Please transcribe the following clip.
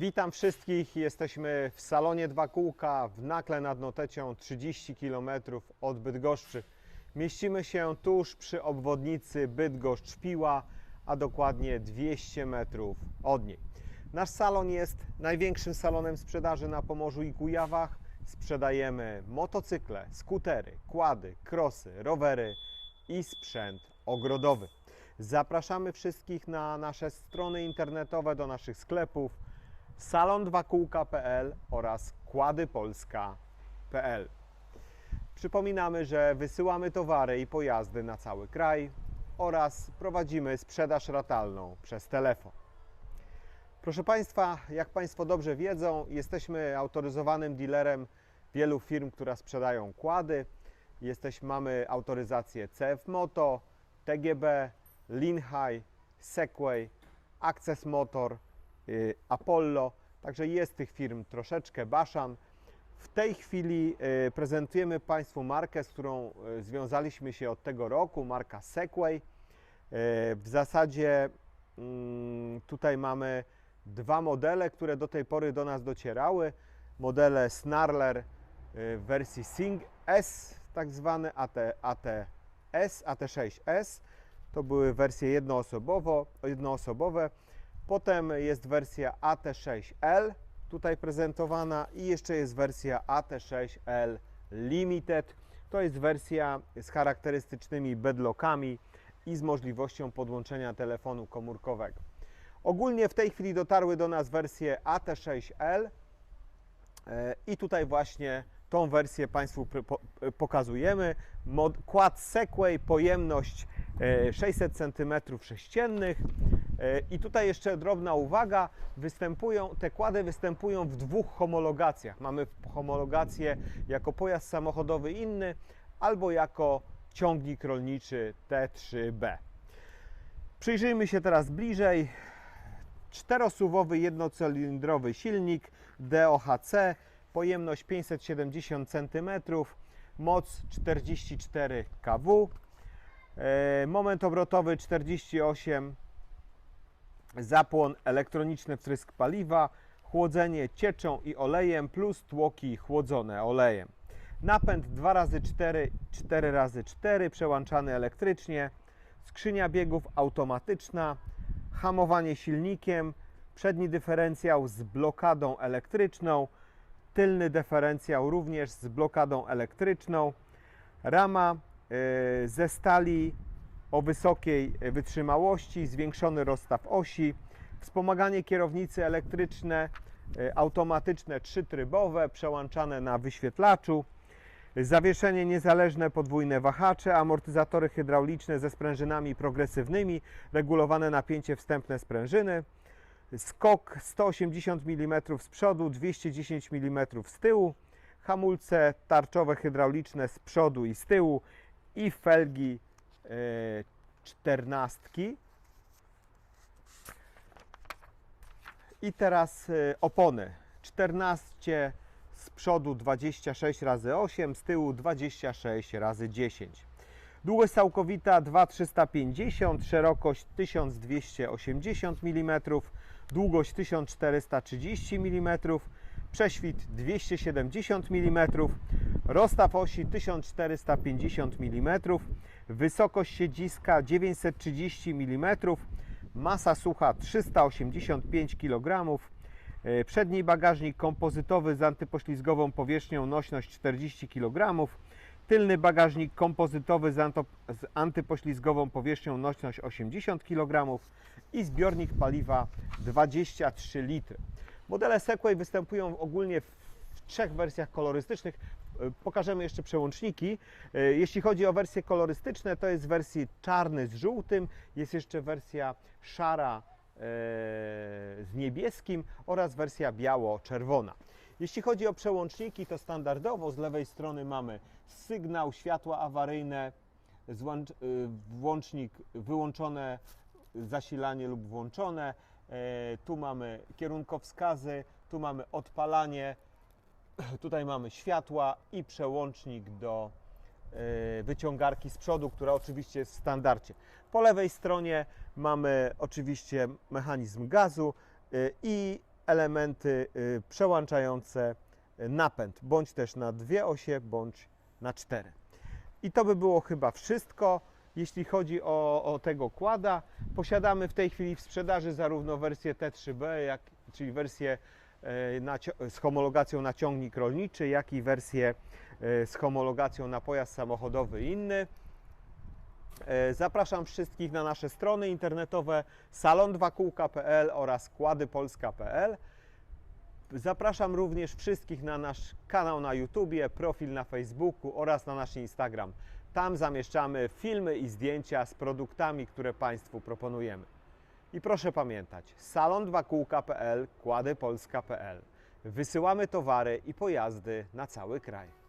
Witam wszystkich. Jesteśmy w salonie Dwa Kółka w Nakle nad Notecią, 30 km od Bydgoszczy. Mieścimy się tuż przy obwodnicy Bydgoszcz-Piła, a dokładnie 200 metrów od niej. Nasz salon jest największym salonem sprzedaży na Pomorzu i Kujawach. Sprzedajemy motocykle, skutery, kłady, krosy, rowery i sprzęt ogrodowy. Zapraszamy wszystkich na nasze strony internetowe, do naszych sklepów salon2kółka.pl oraz kładypolska.pl. Przypominamy, że wysyłamy towary i pojazdy na cały kraj oraz prowadzimy sprzedaż ratalną przez telefon. Proszę Państwa, jak Państwo dobrze wiedzą, jesteśmy autoryzowanym dealerem wielu firm, które sprzedają kłady. Jesteśmy, mamy autoryzację CF Moto, TGB, Linhai, Segway, Access Motor, Apollo. Także jest tych firm troszeczkę, Baszan. W tej chwili y, prezentujemy Państwu markę, z którą y, związaliśmy się od tego roku, marka Segway. Y, W zasadzie mm, tutaj mamy dwa modele, które do tej pory do nas docierały. Modele Snarler y, w wersji Sing S, tak zwane AT, ATS, AT6S. To były wersje jednoosobowo, jednoosobowe. Potem jest wersja AT6L tutaj prezentowana i jeszcze jest wersja AT6L Limited. To jest wersja z charakterystycznymi bedlockami i z możliwością podłączenia telefonu komórkowego. Ogólnie w tej chwili dotarły do nas wersje AT6L e, i tutaj właśnie tą wersję Państwu e, pokazujemy. Kład Segway, pojemność e, 600 cm3. E, I tutaj jeszcze drobna uwaga, występują, te kłady występują w dwóch homologacjach. Mamy homologację jako pojazd samochodowy inny albo jako ciągnik rolniczy T3B. Przyjrzyjmy się teraz bliżej. Czterosuwowy jednocylindrowy silnik DOHC, pojemność 570 cm, moc 44 kW, e, moment obrotowy 48 zapłon elektroniczny wtrysk paliwa, chłodzenie cieczą i olejem plus tłoki chłodzone olejem. Napęd 2x4, 4x4 przełączany elektrycznie, skrzynia biegów automatyczna, hamowanie silnikiem, przedni dyferencjał z blokadą elektryczną, tylny dyferencjał również z blokadą elektryczną, rama y, ze stali o wysokiej wytrzymałości, zwiększony rozstaw osi, wspomaganie kierownicy elektryczne, y, automatyczne trzytrybowe, przełączane na wyświetlaczu, zawieszenie niezależne podwójne wahacze, amortyzatory hydrauliczne ze sprężynami progresywnymi, regulowane napięcie wstępne sprężyny, skok 180 mm z przodu, 210 mm z tyłu, hamulce tarczowe hydrauliczne z przodu i z tyłu i felgi e, czternastki. I teraz e, opony 14 z przodu 26 razy 8, z tyłu 26 razy 10. Długość całkowita 2350, szerokość 1280 mm, długość 1430 mm, prześwit 270 mm, rozstaw osi 1450 mm, wysokość siedziska 930 mm, masa sucha 385 kg, E, Przedni bagażnik kompozytowy z antypoślizgową powierzchnią, nośność 40 kg. Tylny bagażnik kompozytowy z, antypoślizgową powierzchnią, nośność 80 kg i zbiornik paliwa 23 litry. Modele Segway występują ogólnie w trzech wersjach kolorystycznych. E, Pokażemy jeszcze przełączniki. E, Jeśli chodzi o wersje kolorystyczne, to jest wersji czarny z żółtym, jest jeszcze wersja szara e, z niebieskim oraz wersja biało-czerwona. Jeśli chodzi o przełączniki, to standardowo z lewej strony mamy sygnał, światła awaryjne, włącznik wyłączone, zasilanie lub włączone. Tu mamy kierunkowskazy, tu mamy odpalanie, tutaj mamy światła i przełącznik do e, wyciągarki z przodu, która oczywiście jest w standardzie. Po lewej stronie mamy oczywiście mechanizm gazu e, i elementy y, przełączające y, napęd, bądź też na dwie osie, bądź na cztery. I to by było chyba wszystko, jeśli chodzi o, o tego kłada. Posiadamy w tej chwili w sprzedaży zarówno wersję T3B, jak, czyli wersję z homologacją na ciągnik rolniczy, jak i wersję e, z homologacją na pojazd samochodowy inny. E, Zapraszam wszystkich na nasze strony internetowe salon2kółka.pl oraz kładypolska.pl. Zapraszam również wszystkich na nasz kanał na YouTubie, profil na Facebooku oraz na nasz Instagram. Tam zamieszczamy filmy i zdjęcia z produktami, które Państwu proponujemy. I proszę pamiętać, salon2kółka.pl, kładypolska.pl. Wysyłamy towary i pojazdy na cały kraj.